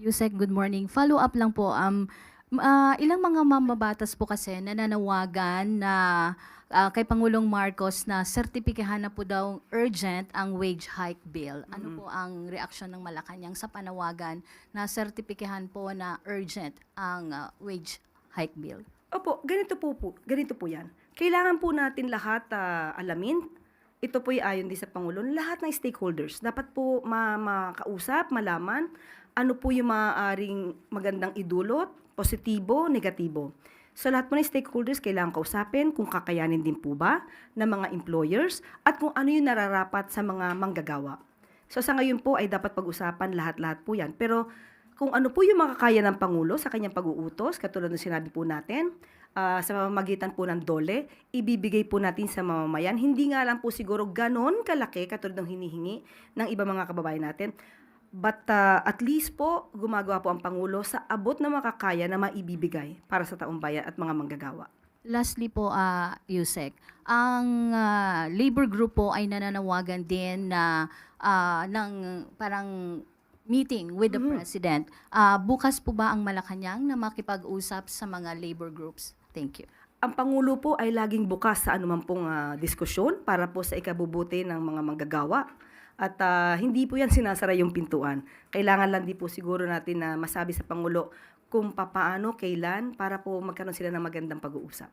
Yusek, good morning. Follow up lang po. Um, ah, ilang mga mamabatas po kasi nananawagan na ah, kay Pangulong Marcos na sertipikahan na po daw urgent ang wage hike bill. Ano po ang reaksyon ng Malacanang sa panawagan na sertipikahan po na urgent ang ah, wage hike bill? Opo, ganito po po, ganito po 'yan. Kailangan po natin lahat ah, alamin. Ito po ay ayon din sa Pangulo, lahat ng stakeholders dapat po ma- makausap, malaman ano po yung maaaring magandang idulot, positibo, negatibo. So lahat po ng stakeholders kailangan kausapin kung kakayanin din po ba ng mga employers at kung ano yung nararapat sa mga manggagawa. So sa ngayon po ay dapat pag-usapan lahat-lahat po yan. Pero kung ano po yung makakaya ng Pangulo sa kanyang pag-uutos, katulad ng sinabi po natin, ah, sa pamamagitan po ng dole, ibibigay po natin sa mamamayan. Hindi nga lang po siguro ganon kalaki katulad ng hinihingi ng iba mga kababayan natin. But ah, at least po, gumagawa po ang Pangulo sa abot na makakaya na maibibigay para sa taong bayan at mga manggagawa. Lastly po, uh, Yusek, ang ah, labor group po ay nananawagan din na ah, ng parang meeting with the president. Ah, bukas po ba ang Malacanang na makipag-usap sa mga labor groups? Thank you. Ang Pangulo po ay laging bukas sa anumang pong ah, diskusyon para po sa ikabubuti ng mga manggagawa. At ah, hindi po yan sinasara yung pintuan. Kailangan lang din po siguro natin na masabi sa Pangulo kung papaano, kailan, para po magkaroon sila ng magandang pag-uusap.